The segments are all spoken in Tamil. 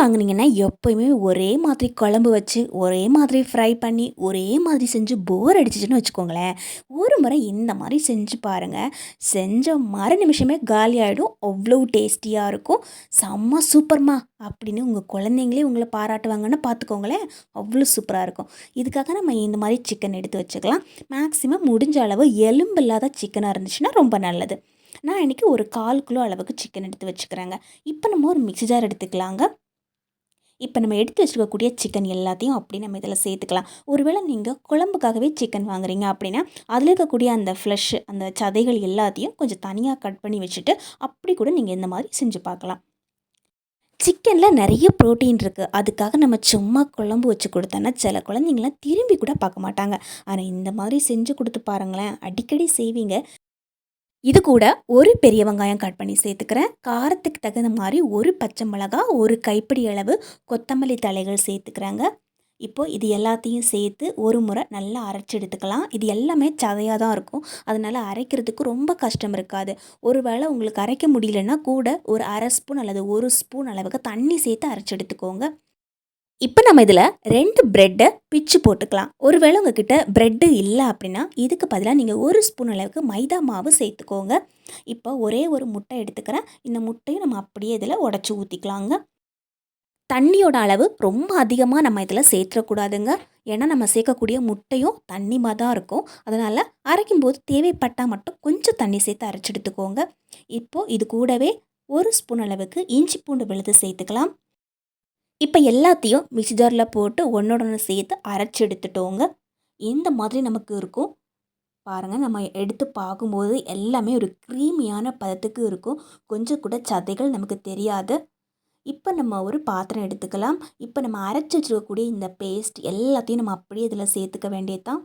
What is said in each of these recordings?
வாங்கினீங்கன்னா எப்போயுமே ஒரே மாதிரி குழம்பு வச்சு, ஒரே மாதிரி ஃப்ரை பண்ணி, ஒரே மாதிரி செஞ்சு போர் அடிச்சிச்சுன்னு வச்சுக்கோங்களேன். ஒரு முறை இந்த மாதிரி செஞ்சு பாருங்கள் செஞ்ச மறு நிமிஷமே காலியாயிடும். அவ்வளோ டேஸ்டியாக இருக்கும். "செம்ம சூப்பர்மா" அப்படின்னு உங்கள் குழந்தைங்களே உங்களை பாராட்டுவாங்கன்னு பார்த்துக்கோங்களேன். அவ்வளோ சூப்பராக இருக்கும். இதுக்காக நம்ம இந்த மாதிரி சிக்கன் எடுத்து வச்சுக்கலாம். மேக்ஸிமம் முடிஞ்ச அளவு எலும்பு இல்லாத சிக்கனாக இருந்துச்சுன்னா ரொம்ப நல்லது. நான் இன்றைக்கி ஒரு 1/4 கிலோ அளவுக்கு சிக்கன் எடுத்து வச்சுக்கிறேங்க. இப்போ நம்ம ஒரு மிக்ஸி ஜார் எடுத்துக்கலாங்க. இப்போ நம்ம எடுத்து வச்சுருக்கக்கூடிய சிக்கன் எல்லாத்தையும் அப்படியே நம்ம இதில் சேர்த்துக்கலாம். ஒருவேளை நீங்கள் குழம்புக்காகவே சிக்கன் வாங்குறீங்க அப்படின்னா, அதில் இருக்கக்கூடிய அந்த ஃப்ளஷ் அந்த சதைகள் எல்லாத்தையும் கொஞ்சம் தனியாக கட் பண்ணி வச்சுட்டு, அப்படி கூட நீங்கள் இந்த மாதிரி செஞ்சு பார்க்கலாம். சிக்கனில் நிறைய புரோட்டீன் இருக்குது அதுக்காக நம்ம சும்மா குழம்பு வச்சு கொடுத்தோன்னா சில குழந்தைங்களாம் திரும்பி கூட பார்க்க மாட்டாங்க. ஆனால் இந்த மாதிரி செஞ்சு கொடுத்து பாருங்களேன், அடிக்கடி செய்வீங்க. இது கூட ஒரு பெரிய வெங்காயம் கட் பண்ணி சேர்த்துக்கிறேன். காரத்துக்கு தகுந்த மாதிரி ஒரு பச்சை மிளகா, ஒரு கைப்பிடி அளவு கொத்தமல்லி தழைகள் சேர்த்துக்கிறாங்க இப்போ இது எல்லாத்தையும் சேர்த்து ஒரு முறை நல்லா அரைச்சி எடுத்துக்கலாம். இது எல்லாமே சதையாக தான் இருக்கும். அதனால அரைக்கிறதுக்கு ரொம்ப கஷ்டம் இருக்காது. ஒரு வேளை உங்களுக்கு அரைக்க முடியலன்னா கூட ஒரு அரை ஸ்பூன் அல்லது ஒரு ஸ்பூன் அளவுக்கு தண்ணி சேர்த்து அரைச்சி எடுத்துக்கோங்க. இப்போ நம்ம இதில் ரெண்டு ப்ரெட்டை பிச்சு போட்டுக்கலாம். ஒருவேளை உங்ககிட்ட பிரெட்டு இல்லை அப்படின்னா, இதுக்கு பதிலாக நீங்கள் ஒரு ஸ்பூன் அளவுக்கு மைதா மாவு சேர்த்துக்கோங்க. இப்போ ஒரே ஒரு முட்டை எடுத்துக்கிறேன். இந்த முட்டையும் நம்ம அப்படியே இதில் உடச்சி ஊற்றிக்கலாங்க தண்ணியோட அளவு ரொம்ப அதிகமாக நம்ம இதில் சேர்த்துடக்கூடாதுங்க ஏன்னா நம்ம சேர்க்கக்கூடிய முட்டையும் தண்ணிமாக தான் இருக்கும். அதனால் அரைக்கும்போது தேவைப்பட்டால் மட்டும் கொஞ்சம் தண்ணி சேர்த்து அரைச்சி எடுத்துக்கோங்க. இப்போ இது கூடவே ஒரு ஸ்பூன் அளவுக்கு இஞ்சி பூண்டு விழுது சேர்த்துக்கலாம். இப்போ எல்லாத்தையும் மிக்சி ஜாரில் போட்டு ஒண்ணோட சேர்த்து அரைச்சி எடுத்துட்டோங்க. இந்த மாதிரி நமக்கு இருக்கும். பாருங்கள் நம்ம எடுத்து பார்க்கும்போது எல்லாமே ஒரு க்ரீமியான பதத்துக்கு இருக்கும். கொஞ்சம் கூட சதைகள் நமக்கு தெரியாது. இப்போ நம்ம ஒரு பாத்திரம் எடுத்துக்கலாம். இப்போ நம்ம அரைச்சி வச்சிருக்கக்கூடிய இந்த பேஸ்ட் எல்லாத்தையும் நம்ம அப்படியே இதில் சேர்த்துக்க வேண்டியது தான்.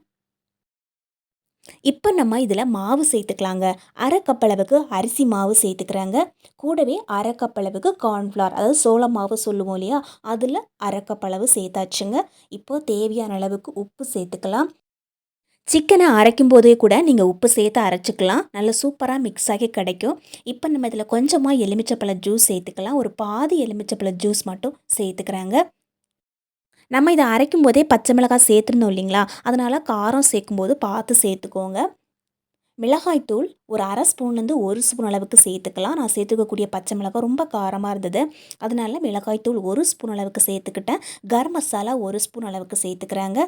இப்போ நம்ம இதில் மாவு சேர்த்துக்கலாங்க. 1/2 அளவுக்கு அரிசி மாவு சேர்த்துக்கிறாங்க கூடவே 1/2 அளவுக்கு கார்ன்ஃப்ளவர் அதாவது சோள மாவு சொல்லுவோம் இல்லையா? அதில் 1/2 அளவு சேர்த்தாச்சுங்க. இப்போ தேவையான அளவுக்கு உப்பு சேர்த்துக்கலாம். சிக்கன அரைக்கும்போதே கூட நீங்கள் உப்பு சேர்த்து அரைச்சிக்கலாம் நல்லா சூப்பராக மிக்ஸ் ஆகி கிடைக்கும். இப்போ நம்ம இதில் கொஞ்சமாக எலுமிச்சப்பழ ஜூஸ் சேர்த்துக்கலாம். ஒரு பாதி எலுமிச்சப்பழ ஜூஸ் மட்டும் சேர்த்துக்கிறாங்க நம்ம இதை அரைக்கும் போதே பச்சை மிளகாய் சேர்த்துருந்தோம் இல்லைங்களா? அதனால காரம் சேர்க்கும்போது பார்த்து சேர்த்துக்கோங்க. மிளகாய்த்தூள் ஒரு அரை ஸ்பூன்லேருந்து ஒரு ஸ்பூன் அளவுக்கு சேர்த்துக்கலாம். நான் சேர்த்துக்கக்கூடிய பச்சை மிளகாய் ரொம்ப காரமாக இருந்தது. அதனால மிளகாய் தூள் 1 ஸ்பூன் அளவுக்கு சேர்த்துக்கிட்டேன். கரம் மசாலா ஒரு ஸ்பூன் அளவுக்கு சேர்த்துக்கிறாங்க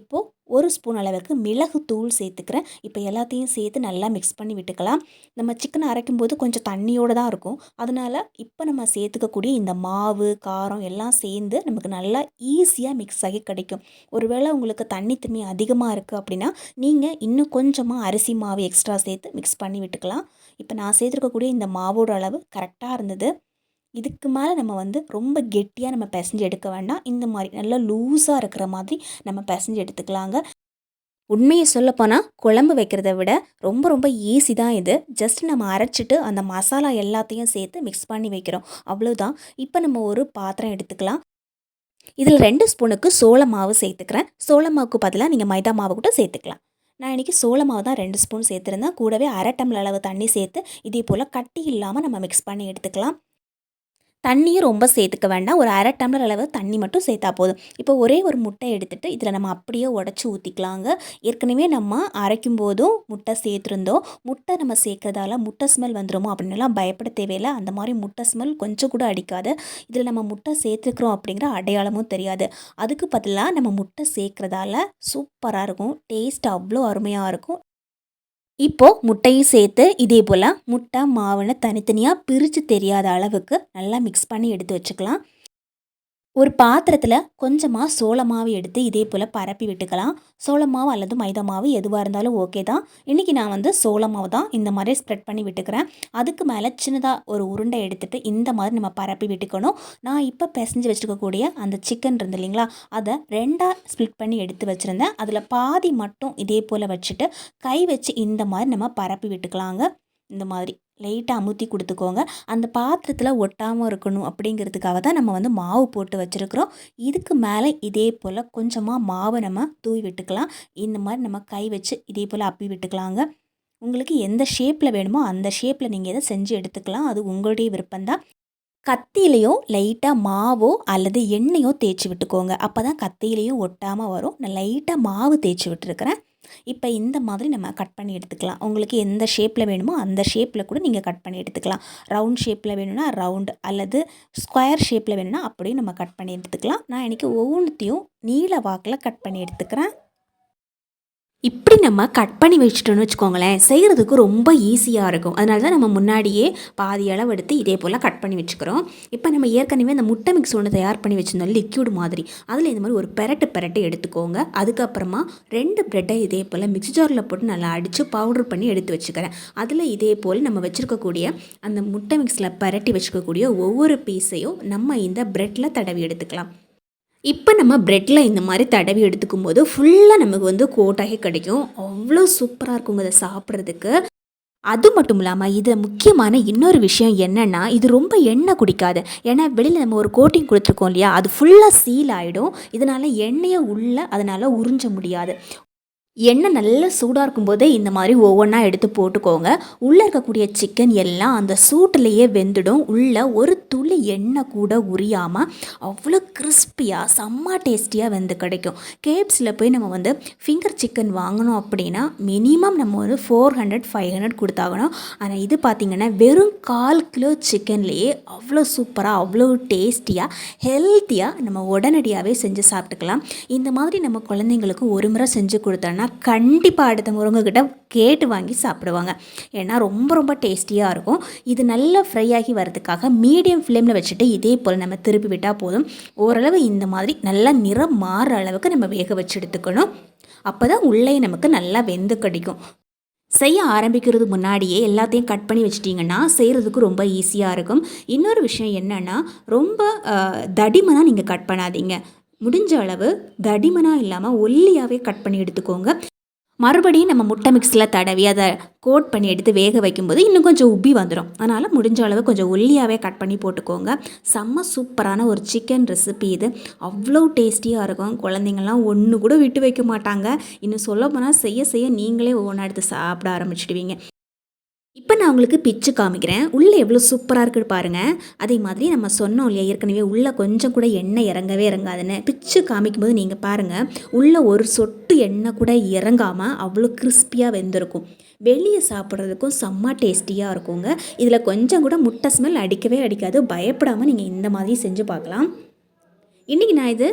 இப்போது ஒரு ஸ்பூன் அளவுக்கு மிளகு தூள் சேர்த்துக்கிறேன். இப்போ எல்லாத்தையும் சேர்த்து நல்லா மிக்ஸ் பண்ணி விட்டுக்கலாம். நம்ம சிக்கன அரைக்கும்போது கொஞ்சம் தண்ணியோடு தான் இருக்கும். அதனால இப்போ நம்ம சேர்த்துக்கக்கூடிய இந்த மாவு, காரம் எல்லாம் சேர்ந்து நமக்கு நல்லா ஈஸியாக மிக்ஸ் ஆகி கிடைக்கும். ஒருவேளை உங்களுக்கு தண்ணி தண்ணி அதிகமாக இருக்குது அப்படின்னா, நீங்கள் இன்னும் கொஞ்சமாக அரிசி மாவு எக்ஸ்ட்ரா சேர்த்து மிக்ஸ் பண்ணி விட்டுக்கலாம். இப்போ நான் சேர்த்துருக்கக்கூடிய இந்த மாவோட அளவு கரெக்டாக இருந்தது. இதுக்கு மேலே நம்ம வந்து ரொம்ப கெட்டியாக நம்ம பெசஞ்சு எடுக்க வேண்டாம். இந்த மாதிரி நல்லா லூஸாக இருக்கிற மாதிரி நம்ம பெசஞ்சு எடுத்துக்கலாங்க. உண்மையை சொல்லப்போனால் குழம்பு வைக்கிறத விட ரொம்ப ரொம்ப ஈஸி தான் இது. ஜஸ்ட் நம்ம அரைச்சிட்டு அந்த மசாலா எல்லாத்தையும் சேர்த்து மிக்ஸ் பண்ணி வைக்கிறோம். அவ்வளோதான். இப்போ நம்ம ஒரு பாத்திரம் எடுத்துக்கலாம். இதில் ரெண்டு ஸ்பூனுக்கு சோள மாவு சேர்த்துக்கிறேன். சோள மாவுக்கு பதிலாக நீங்கள் மைதா மாவு கூட சேர்த்துக்கலாம். நான் இன்னைக்கு சோள மாவு தான் ரெண்டு ஸ்பூன் சேர்த்துருந்தேன். கூடவே அரை டம்ளர் அளவு தண்ணி சேர்த்து இதே போல் கட்டி இல்லாமல் நம்ம மிக்ஸ் பண்ணி எடுத்துக்கலாம். தண்ணியும் ரொம்ப சேர்த்துக்க வேண்டாம். ஒரு அரை டம்ளர் அளவு தண்ணி மட்டும் சேர்த்தா போதும். இப்போ ஒரே ஒரு முட்டை எடுத்துகிட்டு இதில் நம்ம அப்படியே உடச்சி ஊற்றிக்கலாங்க ஏற்கனவே நம்ம அரைக்கும் போதும் முட்டை சேர்த்துருந்தோம். முட்டை நம்ம சேர்க்குறதால முட்டை ஸ்மெல் வந்துடுமோ அப்படின்னுலாம் பயப்பட தேவையில்ல. அந்த மாதிரி முட்டை ஸ்மெல் கொஞ்சம் கூட அடிக்காது. இதில் நம்ம முட்டை சேர்த்துக்கிறோம் அப்படிங்கிற அடையாளமும் தெரியாது. அதுக்கு பதிலாக நம்ம முட்டை சேர்க்குறதால சூப்பராக இருக்கும். டேஸ்ட் அவ்வளோ அருமையாக இருக்கும். இப்போது முட்டையும் சேர்த்து இதே போல் முட்டை, மாவுன்னு தனித்தனியாக பிரித்து தெரியாத அளவுக்கு நல்லா மிக்ஸ் பண்ணி எடுத்து வச்சுக்கலாம். ஒரு பாத்திரத்தில் கொஞ்சமாக சோள மாவு எடுத்து இதே போல் பரப்பி விட்டுக்கலாம். சோள மாவு அல்லது மைதா மாவு எதுவாக இருந்தாலும் ஓகே தான். இன்றைக்கி நான் வந்து சோள மாவு தான் இந்த மாதிரி ஸ்ப்ரெட் பண்ணி விட்டுக்கிறேன். அதுக்கு மேலே சின்னதாக ஒரு உருண்டை எடுத்துகிட்டு இந்த மாதிரி நம்ம பரப்பி விட்டுக்கணும். நான் இப்போ பிசைஞ்சு வச்சுருக்கக்கூடிய அந்த சிக்கன் இருந்து இல்லைங்களா? அதை ரெண்டாக ஸ்ப்ளிட் பண்ணி எடுத்து வச்சுருந்தேன் அதில் பாதி மட்டும் இதே போல் வச்சுட்டு, கை வச்சு இந்த மாதிரி நம்ம பரப்பி விட்டுக்கலாங்க. இந்த மாதிரி லைட்டாக அமுத்தி கொடுத்துக்கோங்க அந்த பாத்திரத்தில் ஒட்டாமல் இருக்கணும் அப்படிங்கிறதுக்காக தான் நம்ம வந்து மாவு போட்டு வச்சுருக்குறோம் இதுக்கு மேலே இதே போல் கொஞ்சமாக மாவை நம்ம தூவி விட்டுக்கலாம். இந்த மாதிரி நம்ம கை வச்சு இதே போல் அப்பி விட்டுக்கலாங்க. உங்களுக்கு எந்த ஷேப்பில் வேணுமோ அந்த ஷேப்பில் நீங்கள் எதை செஞ்சு எடுத்துக்கலாம். அது உங்களுடைய விருப்பம் கத்தியிலையோ லைட்டாக மாவோ அல்லது எண்ணெயோ தேய்ச்சி விட்டுக்கோங்க. அப்போ தான் கத்தியிலையும் ஒட்டாமல் வரும். நான் லைட்டாக மாவு தேய்ச்சி விட்டுருக்கிறேன். இப்போ இந்த மாதிரி நம்ம கட் பண்ணி எடுத்துக்கலாம். உங்களுக்கு எந்த ஷேப்பில் வேணுமோ அந்த ஷேப்பில் கூட நீங்கள் கட் பண்ணி எடுத்துக்கலாம். ரவுண்ட் ஷேப்பில் வேணும்னா ரவுண்ட் அல்லது ஸ்கொயர் ஷேப்பில் வேணும்னா அப்படியும் நம்ம கட் பண்ணி எடுத்துக்கலாம். நான் இன்றைக்கி ஒவ்வொன்றுத்தையும் நீல வாக்கில் கட் பண்ணி எடுத்துக்கிறேன். இப்படி நம்ம கட் பண்ணி வச்சுட்டோன்னு வச்சுக்கோங்களேன் செய்கிறதுக்கு ரொம்ப ஈஸியாக இருக்கும். அதனால தான் நம்ம முன்னாடியே பாதி அளவு எடுத்து இதே போல் கட் பண்ணி வச்சுக்கிறோம். இப்போ நம்ம ஏற்கனவே அந்த முட்டை மிக்ஸ் ஒன்று தயார் பண்ணி வச்சுருந்தோம் லிக்யூட் மாதிரி. அதில் இந்த மாதிரி ஒரு பெரட்டு பெரட்டு எடுத்துக்கோங்க. அதுக்கப்புறமா ரெண்டு ப்ரெட்டை இதே போல் மிக்ஸி ஜாரில் போட்டு நல்லா அடித்து பவுடர் பண்ணி எடுத்து வச்சுக்கிறேன். அதில் இதே போல் நம்ம வச்சுருக்கக்கூடிய அந்த முட்டை மிக்ஸில் பரட்டி வச்சுக்கக்கூடிய ஒவ்வொரு பீஸையும் நம்ம இந்த ப்ரெட்டில் தடவி எடுத்துக்கலாம். இப்போ நம்ம ப்ரெட்டில் இந்த மாதிரி தடவி எடுத்துக்கும் போது ஃபுல்லாக நமக்கு வந்து கோட்டாகி கிடைக்கும். அவ்வளோ சூப்பராக இருக்குங்க அதை சாப்பிட்றதுக்கு. அது மட்டும் இல்லாமல் இதில் முக்கியமான இன்னொரு விஷயம் என்னென்னா இது ரொம்ப எண்ணெய் குடிக்காது. ஏன்னா வெளியில் நம்ம ஒரு கோட்டிங் கொடுத்துருக்கோம் இல்லையா? அது ஃபுல்லாக சீல் ஆகிடும் இதனால் எண்ணெயை உள்ளே அதனால் உறிஞ்ச முடியாது. எண்ணெய் நல்லா சூடாக இருக்கும்போதே இந்த மாதிரி ஒவ்வொன்றா எடுத்து போட்டுக்கோங்க. உள்ளே இருக்கக்கூடிய சிக்கன் எல்லாம் அந்த சூட்டிலேயே வெந்துடும். உள்ளே ஒரு துளி எண்ணெய் கூட உரியாமல் அவ்வளோ கிறிஸ்பியாக செம்ம டேஸ்டியாக வெந்து கிடைக்கும். கேப்ஸில் போய் நம்ம வந்து ஃபிங்கர் சிக்கன் வாங்கணும் அப்படின்னா மினிமம் நம்ம ஒரு ஃபோர் ஹண்ட்ரட் ஃபைவ் ஹண்ட்ரட் கொடுத்தாகணும். ஆனால் இது பார்த்திங்கன்னா வெறும் கால் கிலோ சிக்கன்லேயே அவ்வளோ சூப்பராக அவ்வளோ டேஸ்டியாக ஹெல்த்தியாக நம்ம உடனடியாகவே செஞ்சு சாப்பிட்டுக்கலாம். இந்த மாதிரி நம்ம குழந்தைங்களுக்கு ஒரு முறை செஞ்சு கொடுத்தோன்னா சொன்னால் கண்டிப்பாக அடுத்த முருங்கைக்கிட்ட கேட்டு வாங்கி சாப்பிடுவாங்க. ஏன்னா ரொம்ப ரொம்ப டேஸ்டியாக இருக்கும். இது நல்லா ஃப்ரை ஆகி வரதுக்காக மீடியம் ஃப்ளேமில் வச்சுட்டு இதே போல் நம்ம திருப்பி விட்டால் போதும். ஓரளவு இந்த மாதிரி நல்லா நிறம் மாறுற அளவுக்கு நம்ம வேக வச்சு எடுத்துக்கணும். அப்போ தான் உள்ளே நமக்கு நல்லா வெந்து கிடைக்கும். செய்ய ஆரம்பிக்கிறது முன்னாடியே எல்லாத்தையும் கட் பண்ணி வச்சிட்டிங்கன்னா செய்கிறதுக்கு ரொம்ப ஈஸியாக இருக்கும். இன்னொரு விஷயம் என்னென்னா ரொம்ப தடிமனாக நீங்கள் கட் பண்ணாதீங்க. முடிஞ்ச அளவு தடிமனாக இல்லாமல் ஒல்லியாகவே கட் பண்ணி எடுத்துக்கோங்க. மறுபடியும் நம்ம முட்டை மிக்ஸில் தடவி அதை கோட் பண்ணி எடுத்து வேக வைக்கும்போது இன்னும் கொஞ்சம் உப்பி வந்துடும் அதனால் முடிஞ்ச அளவு கொஞ்சம் ஒல்லியாகவே கட் பண்ணி போட்டுக்கோங்க. செம்ம சூப்பரான ஒரு சிக்கன் ரெசிபி இது. அவ்வளோ டேஸ்டியாக இருக்கும். குழந்தைங்கள்லாம் ஒன்று கூட விட்டு வைக்க மாட்டாங்க. இன்னும் சொல்ல போனால் செய்ய செய்ய நீங்களே ஒவ்வொன்றா எடுத்து சாப்பிட ஆரம்பிச்சிடுவீங்க. இப்போ நான் உங்களுக்கு பிச்சு காமிக்கிறேன். உள்ளே எவ்வளோ சூப்பராக இருக்குது பாருங்கள் அதே மாதிரி நம்ம சொன்னோம் இல்லையா ஏற்கனவே உள்ளே கொஞ்சம் கூட எண்ணெய் இறங்கவே இறங்காதுன்னு. பிச்சு காமிக்கும்போது நீங்கள் பாருங்கள் உள்ளே ஒரு சொட்டு எண்ணெய் கூட இறங்காமல் அவ்வளோ கிறிஸ்பியாக வெந்திருக்கும். வெளியே சாப்பிட்றதுக்கும் செம்ம டேஸ்டியாக இருக்குங்க. இதில் கொஞ்சம் கூட முட்டை ஸ்மெல் அடிக்கவே அடிக்காது. பயப்படாமல் நீங்கள் இந்த மாதிரி செஞ்சு பார்க்கலாம். இன்றைக்கி நான் இது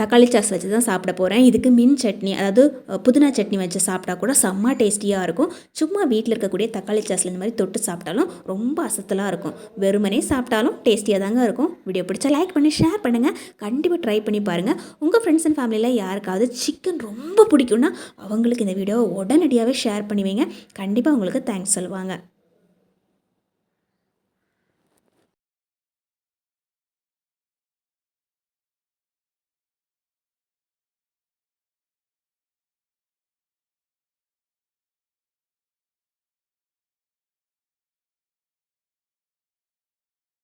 தக்காளி சாஸ் வச்சு தான் சாப்பிட போகிறேன் இதுக்கு மின் சட்னி அதாவது புதினா சட்னி வச்சு சாப்பிட்டா கூட செம்ம டேஸ்டியாக இருக்கும். சும்மா வீட்டில் இருக்கக்கூடிய தக்காளி சாஸில் இந்த மாதிரி தொட்டு சாப்பிட்டாலும் ரொம்ப அசத்தலாக இருக்கும். வெறுமனே சாப்பிட்டாலும் டேஸ்டியாக தாங்க இருக்கும். வீடியோ பிடிச்சா லைக் பண்ணி ஷேர் பண்ணுங்கள் கண்டிப்பாக ட்ரை பண்ணி பாருங்கள் உங்கள் ஃப்ரெண்ட்ஸ் அண்ட் ஃபேமிலியில் யாருக்காவது சிக்கன் ரொம்ப பிடிக்கும்னா அவங்களுக்கு இந்த வீடியோவை உடனடியாகவே ஷேர் பண்ணுவீங்க கண்டிப்பாக உங்களுக்கு தேங்க்ஸ் சொல்லுவாங்க.